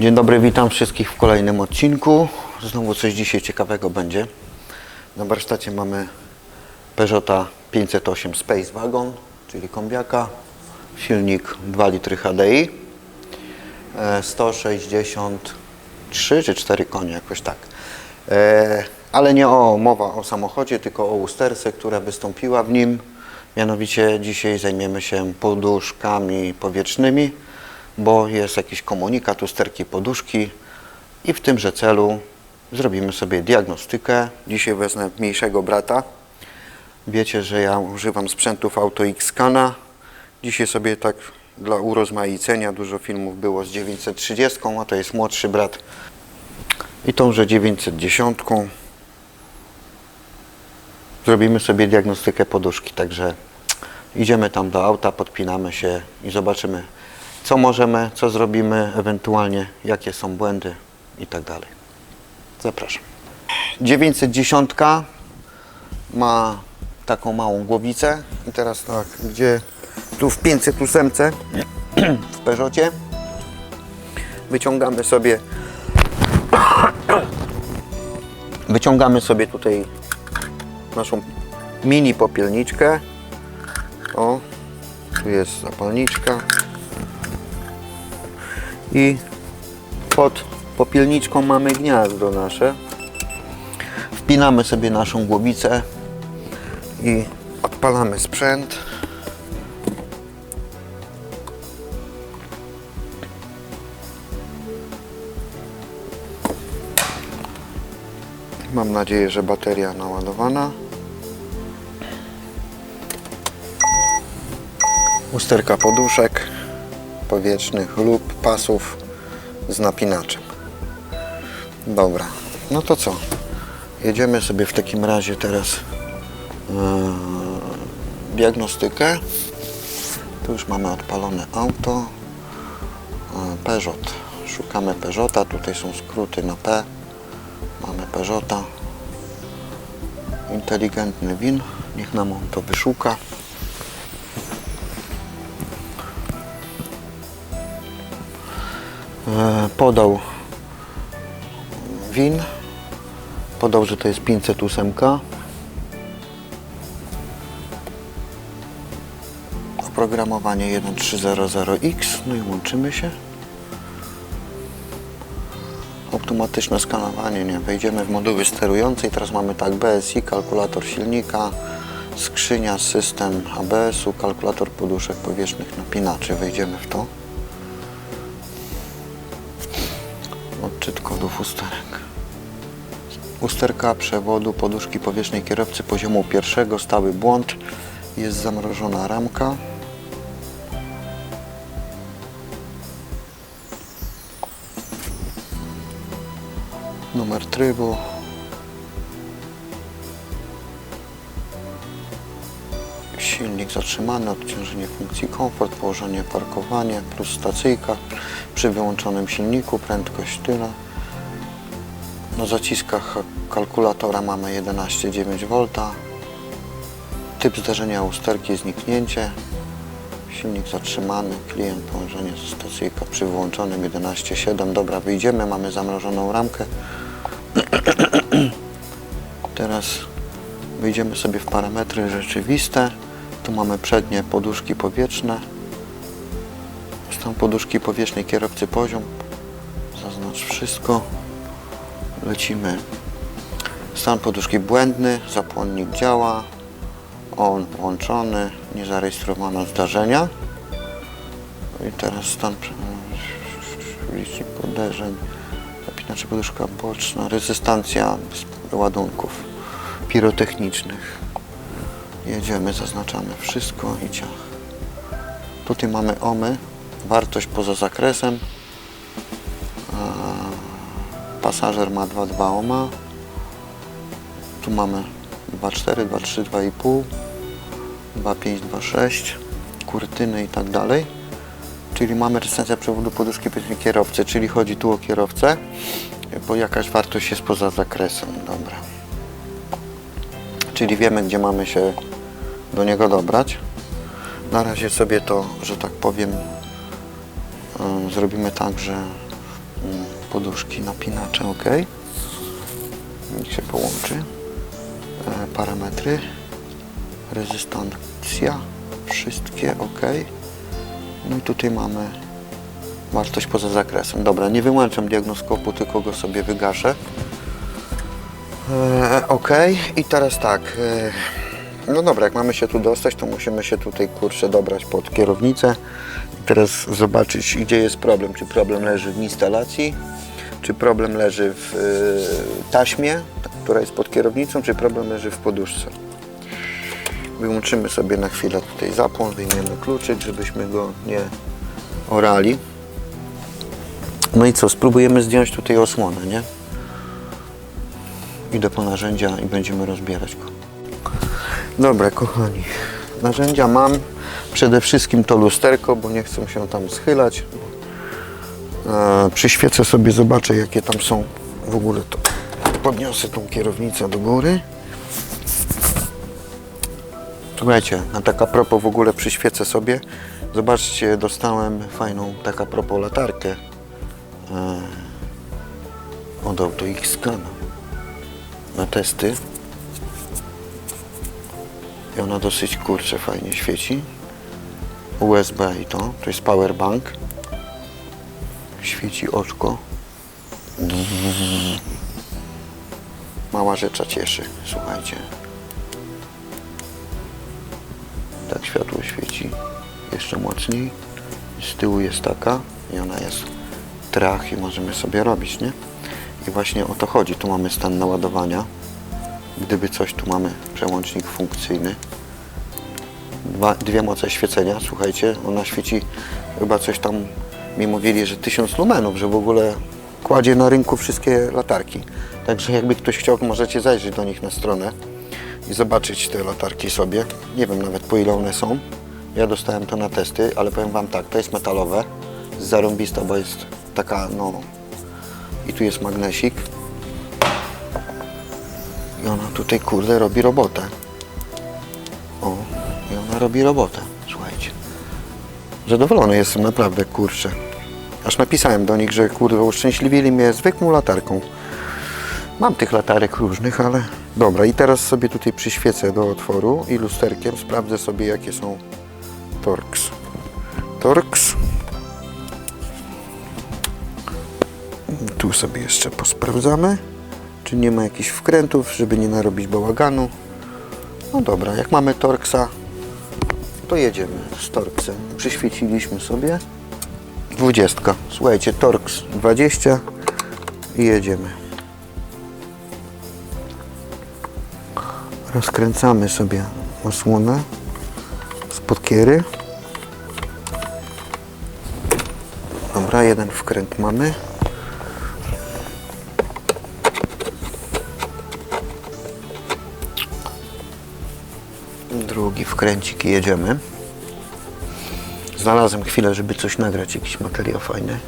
Dzień dobry, witam wszystkich w kolejnym odcinku. Znowu coś dzisiaj ciekawego będzie. Na warsztacie mamy Peugeota 508 Space Wagon, czyli kombiaka. Silnik 2 litry HDI. E, 163 czy 4 konie, jakoś tak. E, Ale nie o mowa o samochodzie, tylko o usterce, która wystąpiła w nim. Mianowicie dzisiaj zajmiemy się poduszkami powietrznymi, bo jest jakiś komunikat usterki poduszki i w tymże celu zrobimy sobie diagnostykę. Dzisiaj wezmę mniejszego brata. Wiecie, że ja używam sprzętów Auto X-Scana. Dzisiaj sobie tak dla urozmaicenia dużo filmów było z 930, a to jest młodszy brat. I tąże 910. Zrobimy sobie diagnostykę poduszki, także idziemy tam do auta, podpinamy się i zobaczymy, co możemy, co zrobimy, ewentualnie jakie są błędy i tak dalej. Zapraszam. 910 ma taką małą głowicę. I teraz tak, gdzie? Tu w 508 w Peugeotie wyciągamy sobie wyciągamy sobie tutaj naszą mini popielniczkę. O tu jest zapalniczka i pod popielniczką mamy gniazdo nasze. Wpinamy sobie naszą głowicę i odpalamy sprzęt. Mam nadzieję, że bateria naładowana. Usterka poduszek powietrznych lub pasów z napinaczem. Dobra, no to co? Jedziemy sobie w takim razie teraz yy, diagnostykę. Tu już mamy odpalone auto. Yy, Peugeot. Szukamy Peugeota. Tutaj są skróty na P. Mamy Peugeota. Inteligentny win. Niech nam on to wyszuka. Podał win. Podał, że to jest 508. Oprogramowanie 1300X. No i łączymy się automatyczne skanowanie, nie? Wejdziemy w moduły sterujące i teraz mamy tak BSI, kalkulator silnika, skrzynia, system ABS-u, kalkulator poduszek powierzchnych napinaczy. Wejdziemy w to. Odczyt kodów usterek. Usterka przewodu poduszki powierzchnej kierowcy poziomu pierwszego, stały błąd. Jest zamrożona ramka. numer trybu. Silnik zatrzymany, odciążenie funkcji komfort, położenie parkowanie plus stacyjka przy wyłączonym silniku, prędkość tyle. Na zaciskach kalkulatora mamy 11,9 V. Typ zdarzenia usterki zniknięcie. Silnik zatrzymany, klient połączenie ze stacyjka przy wyłączonym 11.7. Dobra, wyjdziemy, mamy zamrożoną ramkę. Teraz wyjdziemy sobie w parametry rzeczywiste. Tu mamy przednie poduszki powietrzne. Stan poduszki powietrznej kierowcy poziom. Zaznacz wszystko. Lecimy. Stan poduszki błędny, zapłonnik działa. On włączony, nie zarejestrowano zdarzenia. I teraz stan licznik uderzeń, napinaczy poduszka boczna, rezystancja ładunków pirotechnicznych. Jedziemy, zaznaczamy wszystko i ciach. Tutaj mamy omy, wartość poza zakresem. A, Pasażer ma 2,2 ohma. Tu mamy 2,4, 2,3, 2,5, 2,5, 2,6, kurtyny i tak dalej. Czyli mamy rezystencja przewodu poduszki kierowcy, czyli chodzi tu o kierowcę, bo jakaś wartość jest poza zakresem. Dobra. Czyli wiemy, gdzie mamy się do niego dobrać. Na razie sobie to, że tak powiem, zrobimy tak, że ym, poduszki, napinacze, ok. Niech się połączy. E, parametry. Rezystancja. Wszystkie ok. No i tutaj mamy wartość poza zakresem. Dobra, nie wyłączam diagnoskopu, tylko go sobie wygaszę. E, ok, i teraz tak. E, no dobra, jak mamy się tu dostać, to musimy się tutaj kurczę dobrać pod kierownicę. Teraz zobaczyć, gdzie jest problem. Czy problem leży w instalacji, czy problem leży w e, taśmie, ta- która jest pod kierownicą, czy problem leży w poduszce. Wyłączymy sobie na chwilę tutaj zapłon, wyjmiemy kluczyk, żebyśmy go nie orali. No i co, spróbujemy zdjąć tutaj osłonę, nie? Idę po narzędzia i będziemy rozbierać go. Dobra, kochani. Narzędzia mam. Przede wszystkim to lusterko, bo nie chcę się tam schylać. E, przyświecę sobie, zobaczę jakie tam są w ogóle to. Podniosę tą kierownicę do góry. Słuchajcie, na taka propos w ogóle przyświecę sobie. Zobaczcie, dostałem fajną taka propos latarkę e, od Auto X-Scana na testy. I ona dosyć kurczę fajnie świeci. USB i to, to jest powerbank. Świeci oczko. Mała rzecza cieszy, słuchajcie. Tak światło świeci jeszcze mocniej. Z tyłu jest taka i ona jest trach i możemy sobie robić, nie? I właśnie o to chodzi. Tu mamy stan naładowania. Gdyby coś, tu mamy przełącznik funkcyjny. Dwa, dwie moce świecenia, słuchajcie, ona świeci chyba coś tam, mi mówili, że 1000 lumenów, że w ogóle kładzie na rynku wszystkie latarki. Także jakby ktoś chciał, możecie zajrzeć do nich na stronę i zobaczyć te latarki sobie. Nie wiem nawet po ile one są. Ja dostałem to na testy, ale powiem Wam tak, to jest metalowe, zarąbista, bo jest taka, no, i tu jest magnesik. Tutaj, kurde, robi robotę. O, i ona robi robotę, słuchajcie. Zadowolony jestem, naprawdę, kurczę. Aż napisałem do nich, że kurde, uszczęśliwili mnie zwykłą latarką. Mam tych latarek różnych, ale dobra. I teraz sobie tutaj przyświecę do otworu i lusterkiem sprawdzę sobie, jakie są Torx. Torx. Tu sobie jeszcze posprawdzamy, czy nie ma jakichś wkrętów, żeby nie narobić bałaganu. No dobra, jak mamy Torxa, to jedziemy z Torxem. Przyświeciliśmy sobie. 20. Słuchajcie, Torx 20 i jedziemy. Rozkręcamy sobie osłonę spod kiery. Dobra, jeden wkręt mamy. Drugi wkręcik i jedziemy. Znalazłem chwilę, żeby coś nagrać, jakiś materiał fajny.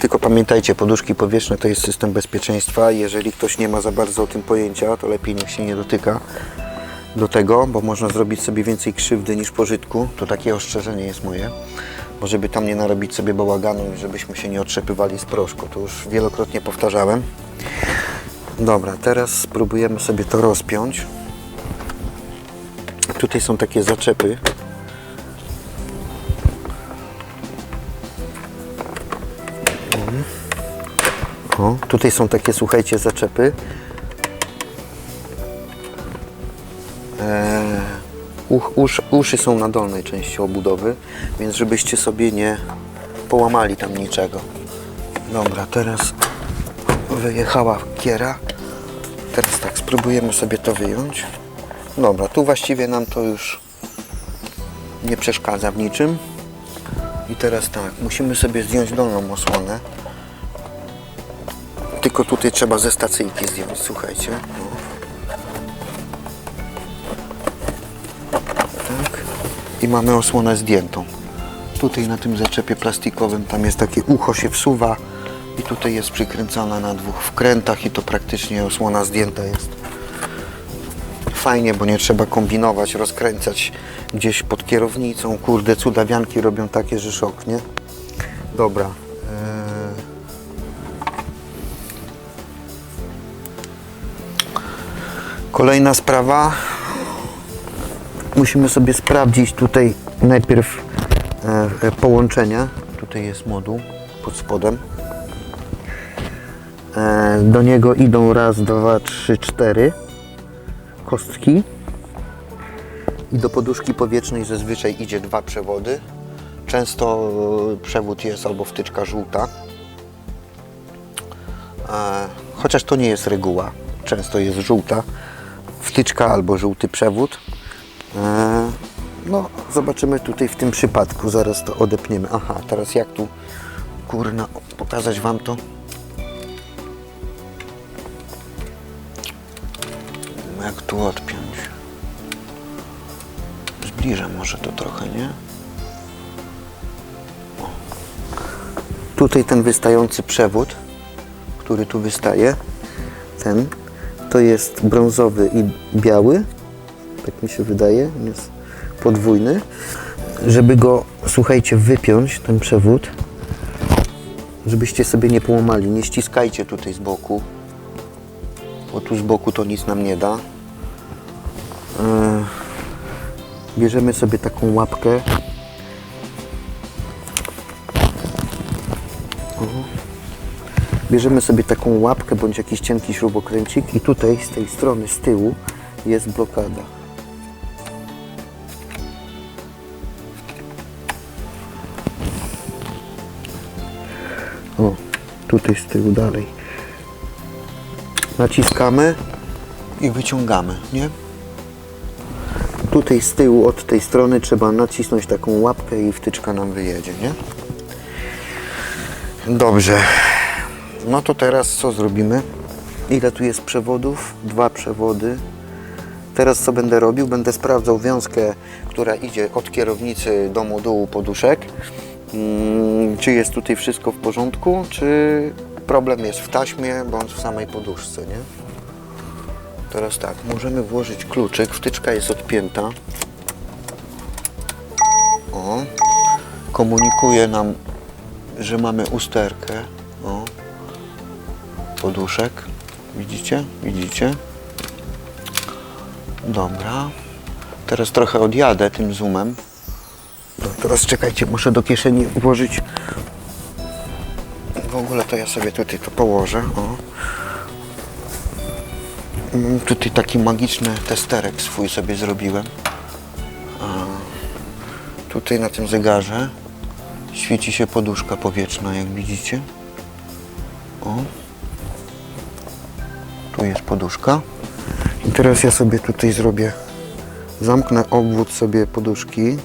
Tylko pamiętajcie, poduszki powietrzne to jest system bezpieczeństwa. Jeżeli ktoś nie ma za bardzo o tym pojęcia, to lepiej niech się nie dotyka do tego, bo można zrobić sobie więcej krzywdy niż pożytku. To takie ostrzeżenie jest moje. Bo żeby tam nie narobić sobie bałaganu i żebyśmy się nie otrzepywali z proszku. To już wielokrotnie powtarzałem. Dobra, teraz spróbujemy sobie to rozpiąć. Tutaj są takie zaczepy. O, tutaj są takie, słuchajcie, zaczepy. Eee, uszy są na dolnej części obudowy, więc żebyście sobie nie połamali tam niczego. Dobra, teraz wyjechała kiera. Teraz tak, spróbujemy sobie to wyjąć. Dobra, tu właściwie nam to już nie przeszkadza w niczym. I teraz tak, musimy sobie zdjąć dolną osłonę. Tylko tutaj trzeba ze stacyjki zdjąć, słuchajcie. No. Tak. I mamy osłonę zdjętą. Tutaj na tym zaczepie plastikowym tam jest takie ucho się wsuwa i tutaj jest przykręcona na dwóch wkrętach i to praktycznie osłona zdjęta jest fajnie, bo nie trzeba kombinować, rozkręcać gdzieś pod kierownicą. Kurde, cudawianki robią takie, że szok, nie? Dobra. E, kolejna sprawa. Musimy sobie sprawdzić tutaj najpierw e, połączenia. Tutaj jest moduł pod spodem. E, do niego idą raz, dwa, trzy, cztery kostki. I do poduszki powietrznej zazwyczaj idzie dwa przewody. Często e, przewód jest albo wtyczka żółta, E, chociaż to nie jest reguła. Często jest żółta wtyczka albo żółty przewód. E, no, zobaczymy tutaj w tym przypadku. Zaraz to odepniemy. Aha, teraz jak tu kurna pokazać Wam to? Tu odpiąć? Zbliżę może to trochę, nie? O. Tutaj ten wystający przewód który tu wystaje, ten, to jest brązowy i biały, tak mi się wydaje, jest podwójny. Żeby go, słuchajcie, wypiąć, ten przewód, żebyście sobie nie połamali, nie ściskajcie tutaj z boku, bo tu z boku to nic nam nie da. Yy, Bierzemy sobie taką łapkę, Bierzemy sobie taką łapkę bądź jakiś cienki śrubokręcik i tutaj z tej strony, z tyłu jest blokada. O, tutaj z tyłu dalej. Naciskamy i wyciągamy, nie? Tutaj z tyłu, od tej strony trzeba nacisnąć taką łapkę i wtyczka nam wyjedzie, nie? Dobrze. No to teraz co zrobimy? Ile tu jest przewodów? Dwa przewody. Teraz co będę robił? Będę sprawdzał wiązkę, która idzie od kierownicy do modułu poduszek. Mm, Czy jest tutaj wszystko w porządku, czy problem jest w taśmie bądź w samej poduszce, nie? Teraz tak, możemy włożyć kluczyk, wtyczka jest odpięta. O, komunikuje nam, że mamy usterkę. O, poduszek. Widzicie? Widzicie? Dobra. Teraz trochę odjadę tym zoomem. No, teraz czekajcie, muszę do kieszeni włożyć. W ogóle to ja sobie tutaj to położę. O. Tutaj taki magiczny testerek swój sobie zrobiłem. A, tutaj na tym zegarze świeci się poduszka powietrzna, jak widzicie. O. Tu jest poduszka. I teraz ja sobie tutaj zrobię, zamknę obwód sobie poduszki.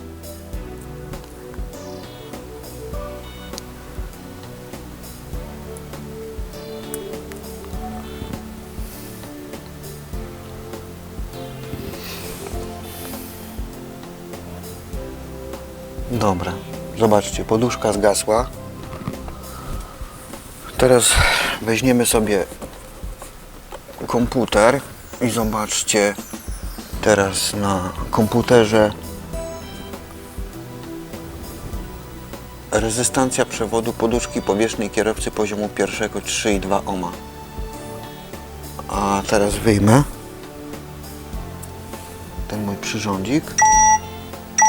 Poduszka zgasła. Teraz weźmiemy sobie komputer i zobaczcie teraz na komputerze rezystancja przewodu poduszki powierzchni kierowcy poziomu pierwszego 3,2 ohma. A teraz wyjmę ten mój przyrządzik.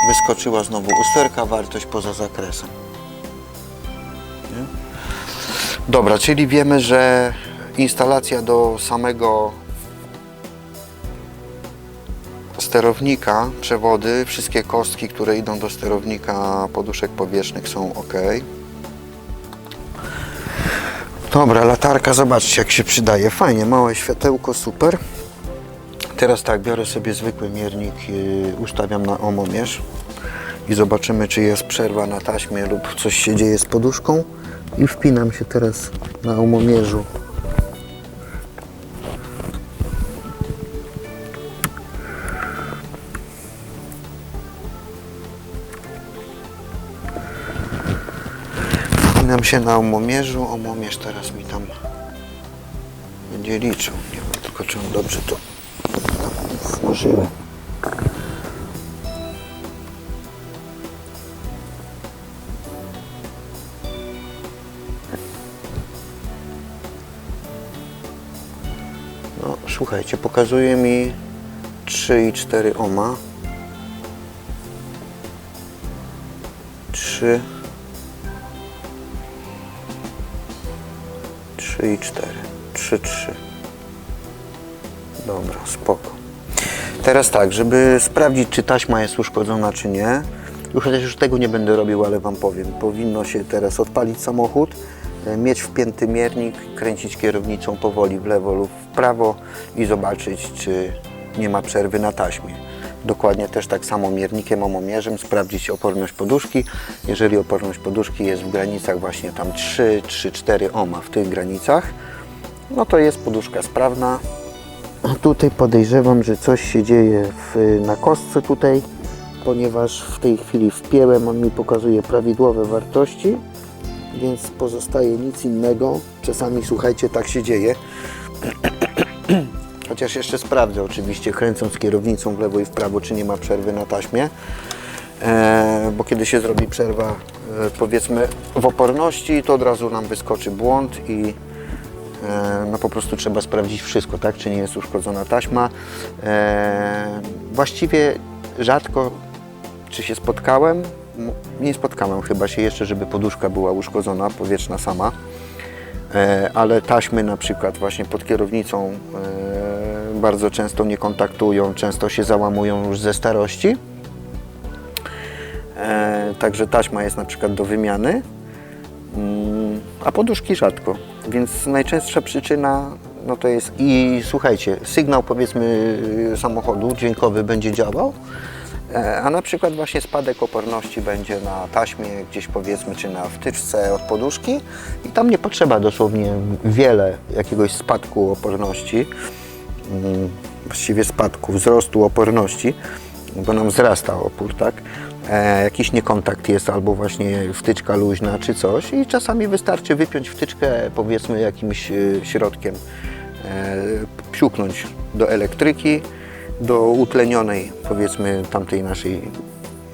Wyskoczyła znowu usterka, wartość poza zakresem. Nie? Dobra, czyli wiemy, że instalacja do samego sterownika, przewody, wszystkie kostki, które idą do sterownika poduszek powietrznych są ok. Dobra, latarka, zobaczcie jak się przydaje. Fajnie, małe światełko, super. Teraz tak, biorę sobie zwykły miernik, ustawiam na omomierz i zobaczymy, czy jest przerwa na taśmie lub coś się dzieje z poduszką. I wpinam się teraz na omomierzu. Wpinam się na omomierzu. Omomierz teraz mi tam będzie liczył. Nie wiem tylko, czy on dobrze to włożyłem. No, słuchajcie, pokazuje mi 3 i 4 ohma. 3 3 i 4. 3, 3. Dobra, spoko. Teraz tak, żeby sprawdzić, czy taśma jest uszkodzona, czy nie. Już chociaż już tego nie będę robił, ale Wam powiem. Powinno się teraz odpalić samochód, e, mieć wpięty miernik, kręcić kierownicą powoli w lewo lub w prawo i zobaczyć, czy nie ma przerwy na taśmie. Dokładnie też tak samo miernikiem omomierzem sprawdzić oporność poduszki. Jeżeli oporność poduszki jest w granicach właśnie tam 3, 3, 4 ohma w tych granicach, no to jest poduszka sprawna. Tutaj podejrzewam, że coś się dzieje w, na kostce tutaj, ponieważ w tej chwili wpięłem, on mi pokazuje prawidłowe wartości, więc pozostaje nic innego. Czasami, słuchajcie, tak się dzieje. Chociaż jeszcze sprawdzę oczywiście, kręcąc kierownicą w lewo i w prawo, czy nie ma przerwy na taśmie. E, bo kiedy się zrobi przerwa, e, powiedzmy, w oporności, to od razu nam wyskoczy błąd i no po prostu trzeba sprawdzić wszystko, tak? Czy nie jest uszkodzona taśma. E, właściwie rzadko czy się spotkałem, nie spotkałem chyba się jeszcze, żeby poduszka była uszkodzona, powietrzna sama. E, ale taśmy na przykład właśnie pod kierownicą e, bardzo często nie kontaktują, często się załamują już ze starości. E, także taśma jest na przykład do wymiany. A poduszki rzadko. Więc najczęstsza przyczyna no to jest i słuchajcie, sygnał powiedzmy samochodu dźwiękowy będzie działał, e, a na przykład właśnie spadek oporności będzie na taśmie gdzieś powiedzmy, czy na wtyczce od poduszki i tam nie potrzeba dosłownie wiele jakiegoś spadku oporności, mm, właściwie spadku, wzrostu oporności, bo nam wzrasta opór, tak? E, jakiś niekontakt jest albo właśnie wtyczka luźna czy coś i czasami wystarczy wypiąć wtyczkę powiedzmy jakimś e, środkiem, e, psiuknąć do elektryki, do utlenionej powiedzmy tamtej naszej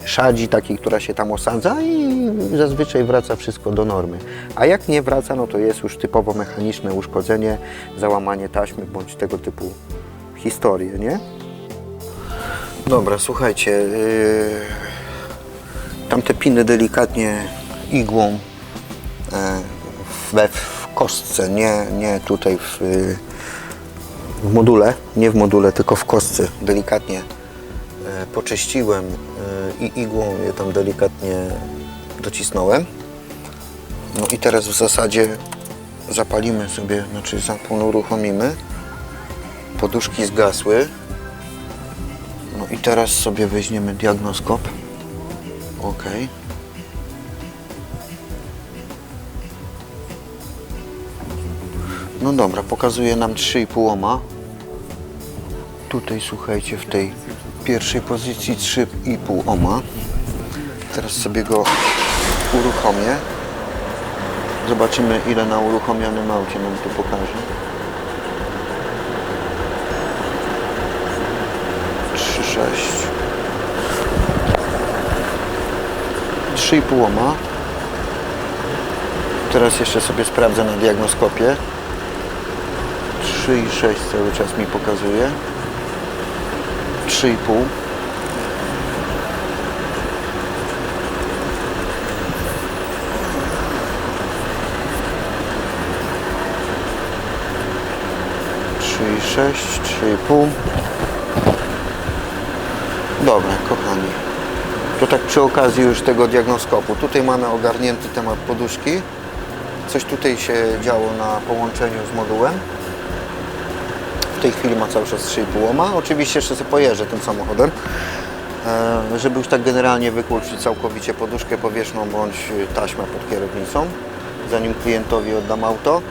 szadzi takiej, która się tam osadza i zazwyczaj wraca wszystko do normy. A jak nie wraca, no to jest już typowo mechaniczne uszkodzenie, załamanie taśmy bądź tego typu historie, nie? Dobra, słuchajcie, yy, tamte piny delikatnie igłą e, we w kostce, nie, nie tutaj w, w module, nie w module, tylko w kostce delikatnie e, poczyściłem e, i igłą je tam delikatnie docisnąłem. No i teraz w zasadzie zapalimy sobie, znaczy zapłon uruchomimy. Poduszki zgasły. No i teraz sobie weźmiemy diagnoskop. Ok. No dobra, pokazuje nam 3,5 ohma. Tutaj słuchajcie, w tej pierwszej pozycji 3,5 ohma. Teraz sobie go uruchomię. Zobaczymy ile na uruchomionym aucie nam tu pokaże. 3,6 3,5 ohma. Teraz jeszcze sobie sprawdzę na diagnoskopie. 3,6 cały czas mi pokazuje. 3,5. Trzy i sześć, trzy i pół. Dobra, kochani. To tak przy okazji już tego diagnoskopu. Tutaj mamy ogarnięty temat poduszki. Coś tutaj się działo na połączeniu z modułem. W tej chwili ma cały czas 3,5 ohma. Oczywiście jeszcze sobie pojeżdżę tym samochodem, e, żeby już tak generalnie wykluczyć całkowicie poduszkę powietrzną bądź taśmę pod kierownicą. Zanim klientowi oddam auto,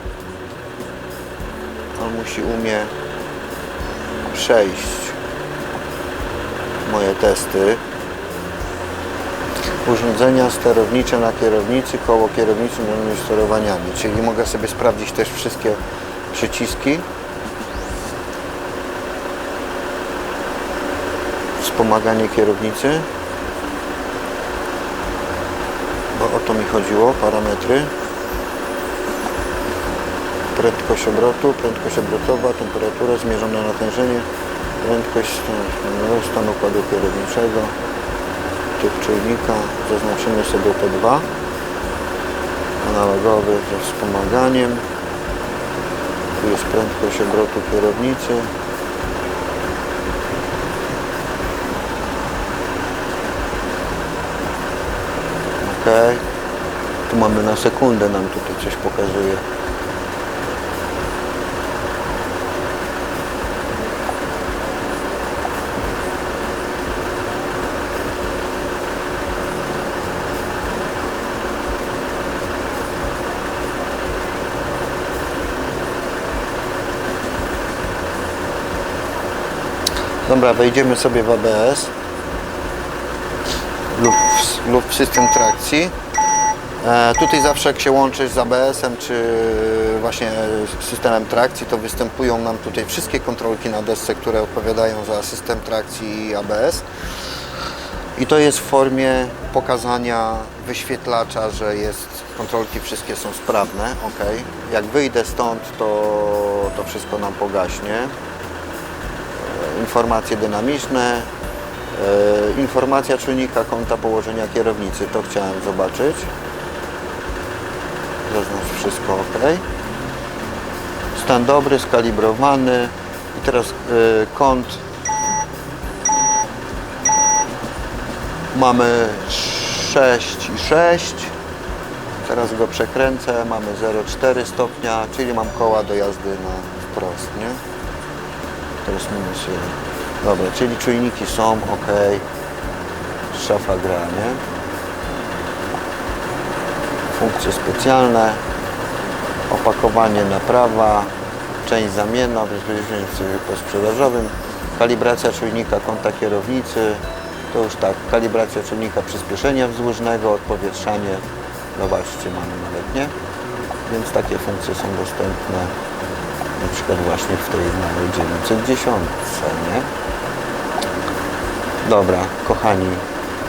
on musi umie przejść moje testy. Urządzenia sterownicze na kierownicy, koło kierownicy możemy sterowaniami, czyli mogę sobie sprawdzić też wszystkie przyciski. Wspomaganie kierownicy. Bo o to mi chodziło, parametry. prędkość obrotu, prędkość obrotowa, temperatura, zmierzone natężenie, prędkość stan, stan układu kierowniczego, czujnika, zaznaczymy sobie te dwa, analogowy ze wspomaganiem, tu jest prędkość obrotu kierownicy, ok, tu mamy na sekundę, nam tutaj coś pokazuje. Dobra, wejdziemy sobie w ABS lub w, lub w system trakcji. E, tutaj zawsze jak się łączysz z ABS-em czy właśnie systemem trakcji, to występują nam tutaj wszystkie kontrolki na desce, które odpowiadają za system trakcji i ABS. I to jest w formie pokazania wyświetlacza, że jest, kontrolki wszystkie są sprawne, ok. Jak wyjdę stąd, to, to wszystko nam pogaśnie informacje dynamiczne, e, informacja czujnika kąta położenia kierownicy, to chciałem zobaczyć. Zaznacz wszystko ok. Stan dobry, skalibrowany i teraz e, kąt mamy 6 i 6 teraz go przekręcę, mamy 0,4 stopnia, czyli mam koła do jazdy na wprost, nie? To jest minus 1. Dobra, czyli czujniki są ok. Szafa gra, nie? Funkcje specjalne. Opakowanie naprawa. Część zamienna w bezpieczeństwie posprzedażowym. Kalibracja czujnika kąta kierownicy. To już tak, kalibracja czujnika przyspieszenia wzdłużnego, odpowietrzanie. Zobaczcie, mamy nawet, nie? Więc takie funkcje są dostępne na przykład właśnie w tej małej 910, nie? Dobra, kochani,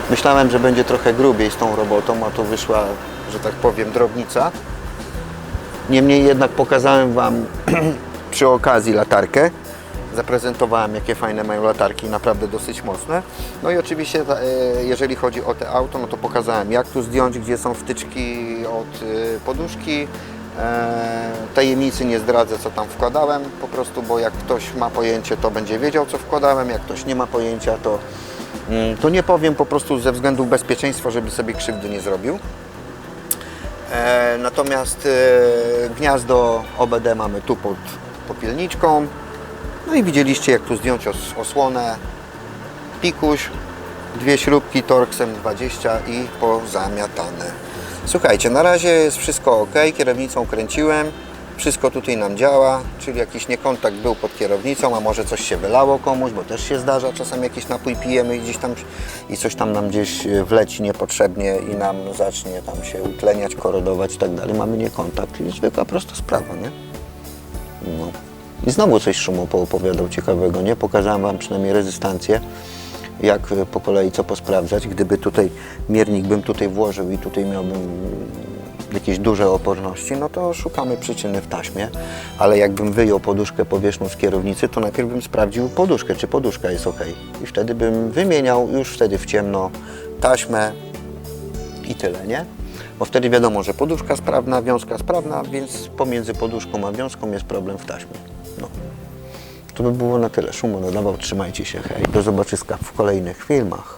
myślałem, że będzie trochę grubiej z tą robotą, a tu wyszła, że tak powiem, drobnica. Niemniej jednak pokazałem Wam przy okazji latarkę. Zaprezentowałem, jakie fajne mają latarki, naprawdę dosyć mocne. No i oczywiście, e, jeżeli chodzi o te auto, no to pokazałem, jak tu zdjąć, gdzie są wtyczki od e, poduszki. E, Tajemnicy nie zdradzę, co tam wkładałem, po prostu, bo jak ktoś ma pojęcie, to będzie wiedział, co wkładałem, jak ktoś nie ma pojęcia, to, mm, to nie powiem po prostu ze względu bezpieczeństwa, żeby sobie krzywdy nie zrobił. E, natomiast e, gniazdo OBD mamy tu pod popielniczką. No i widzieliście jak tu zdjąć os osłonę, pikuś, dwie śrubki Torxem 20 i pozamiatane. Słuchajcie, na razie jest wszystko ok, kierownicą kręciłem, wszystko tutaj nam działa, czyli jakiś niekontakt był pod kierownicą, a może coś się wylało komuś, bo też się zdarza, czasem jakiś napój pijemy i gdzieś tam i coś tam nam gdzieś e, wleci niepotrzebnie i nam zacznie tam się utleniać, korodować i tak dalej. Mamy niekontakt i zwykła prosta sprawa, nie? No. I znowu coś Szumu poopowiadał ciekawego, nie? Pokazałem Wam przynajmniej rezystancję, jak e, po kolei co posprawdzać. Gdyby tutaj miernik bym tutaj włożył i tutaj miałbym jakieś duże oporności, no to szukamy przyczyny w taśmie, ale jakbym wyjął poduszkę powierzchnią z kierownicy, to najpierw bym sprawdził poduszkę, czy poduszka jest ok. I wtedy bym wymieniał już wtedy w ciemno taśmę i tyle, nie? Bo wtedy wiadomo, że poduszka sprawna, wiązka sprawna, więc pomiędzy poduszką a wiązką jest problem w taśmie. No. To by było na tyle. Szumu nadawał, trzymajcie się, hej. Do zobaczyska w kolejnych filmach.